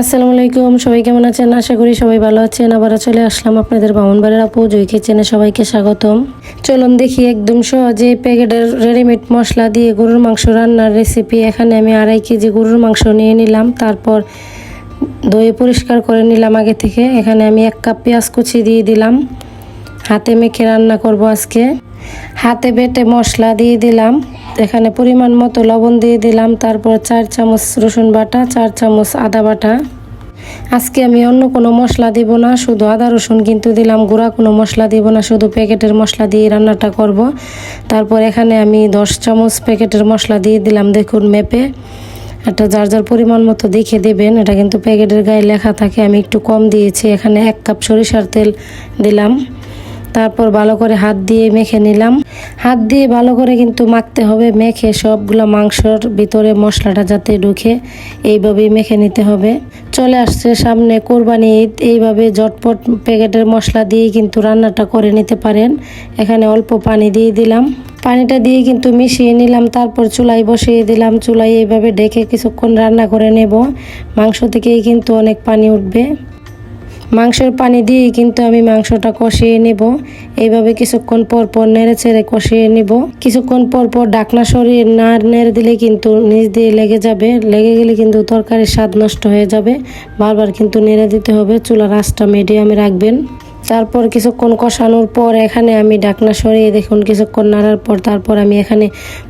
আসসালামু আলাইকুম, সবাই কেমন আছেন? আশা করি সবাই ভালো আছেন। আবার চলে আসলাম আপনাদের বামনবাড়ির আপু জয় কিচেনে সবাইকে স্বাগতম। চলুন দেখি একদম সহজে প্যাকেটের রেডিমেড মশলা দিয়ে গরুর মাংস রান্নার রেসিপি এখানে আমি আড়াই কেজি গরুর মাংস নিয়ে নিলাম, তারপর দই পরিষ্কার করে নিলাম আগে থেকে। এখানে আমি এক কাপ পেঁয়াজ কুচি দিয়ে দিলাম। হাতে মেখে রান্না করব আজকে। হাতে বেটে মশলা দিয়ে দিলাম। এখানে পরিমাণ মতো লবণ দিয়ে দিলাম, তারপর চার চামচ রসুন বাটা, চার চামচ আদা বাটা। আজকে আমি অন্য কোনো মশলা দিব না, শুধু আদা, রসুন কিন্তু দিলাম, গুঁড়া কোনো মশলা দিব না, শুধু প্যাকেটের মশলা দিয়ে রান্নাটা করব। তারপর এখানে আমি দশ চামচ প্যাকেটের মশলা দিয়ে দিলাম, দেখুন মেপে। একটা যার যার পরিমাণ মতো দেখে দেবেন, এটা কিন্তু প্যাকেটের গায়ে লেখা থাকে, আমি একটু কম দিয়েছি। এখানে এক কাপ সরিষার তেল দিলাম। তারপর ভালো করে হাত দিয়ে মেখে নিলাম। হাত দিয়ে ভালো করে কিন্তু মাখতে হবে, মেখে সবগুলো মাংসর ভিতরে মশলাটা যাতে ঢুকে, এইভাবেই মেখে নিতে হবে। চলে আসছে সামনে কোরবানি ঈদ, এইভাবে ঝটপট প্যাকেটের মশলা দিয়ে কিন্তু রান্নাটা করে নিতে পারেন। এখানে অল্প পানি দিয়ে দিলাম। পানিটা দিয়ে কিন্তু মিশিয়ে নিলাম, তারপর চুলায় বসিয়ে দিলাম। চুলায় এইভাবে ডেকে কিছুক্ষণ রান্না করে নেব। মাংস থেকেই কিন্তু অনেক পানি উঠবে। মাংসের পানি দিয়ে কিন্তু আমি মাংসটা কষিয়ে নেব। এইভাবে কিছুক্ষণ পর পর নেড়ে চেড়ে কষিয়ে নেব। কিছুক্ষণ পর পর ডাকনা সরিয়ে না নেড়ে দিলে কিন্তু নিচ দিয়ে লেগে যাবে। লেগে গেলে কিন্তু তরকারির স্বাদ নষ্ট হয়ে যাবে। বারবার কিন্তু নেড়ে দিতে হবে। চুলার আঁচটা মিডিয়ামে রাখবেন। তারপর কিছুক্ষণ কষানোর পর এখানে আমি ডাকনা সরিয়ে দেখুন কিছুক্ষণ নাড়ার পর তারপর আমি এখানে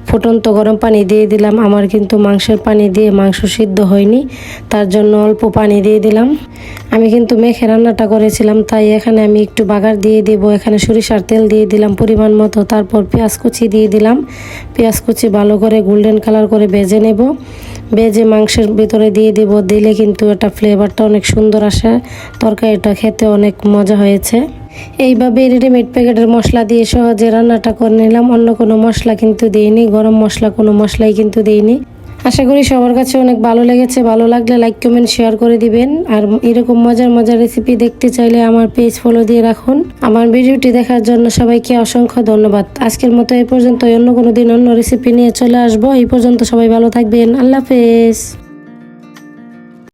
ফুটন্ত গরম পানি দিয়ে দিলাম। আমার কিন্তু মাংসের পানি দিয়ে মাংস সিদ্ধ হয়নি। তার জন্য অল্প পানি দিয়ে দিলাম। আমি কিন্তু মেখে রান্নাটা করেছিলাম, তাই এখানে আমি একটু বাগার দিয়ে দেবো। এখানে সরিষার তেল দিয়ে দিলাম পরিমাণ মতো, তারপর পেঁয়াজ কুচি দিয়ে দিলাম। পেঁয়াজ কুচি ভালো করে গোল্ডেন কালার করে ভেজে নেব। ভেজে মাংসের ভিতরে দিয়ে দেব, দিলে কিন্তু এটা ফ্লেভারটা অনেক সুন্দর আসে। তরকারিটা খেতে অনেক মজা হয়েছে। এইভাবে রেডিমেড প্যাকেটের মশলা দিয়ে সহজে রান্নাটা করে নিলাম। অন্য কোনো মশলা কিন্তু দিইনি, গরম মশলা কোনো মশলাই কিন্তু দিইনি। আশা করি সবার কাছে অনেক ভালো লেগেছে। ভালো লাগলে লাইক কমেন্ট শেয়ার করে দিবেন। আর এরকম মজার মজার রেসিপি দেখতে চাইলে আমার পেজ ফলো দিয়ে রাখুন। আমার ভিডিওটি দেখার জন্য সবাইকে অসংখ্য ধন্যবাদ। আজকের মতো এই পর্যন্ত অন্য কোনো দিন অন্য রেসিপি নিয়ে চলে আসব। এই পর্যন্ত সবাই ভালো থাকবেন। আল্লাহ হাফেজ।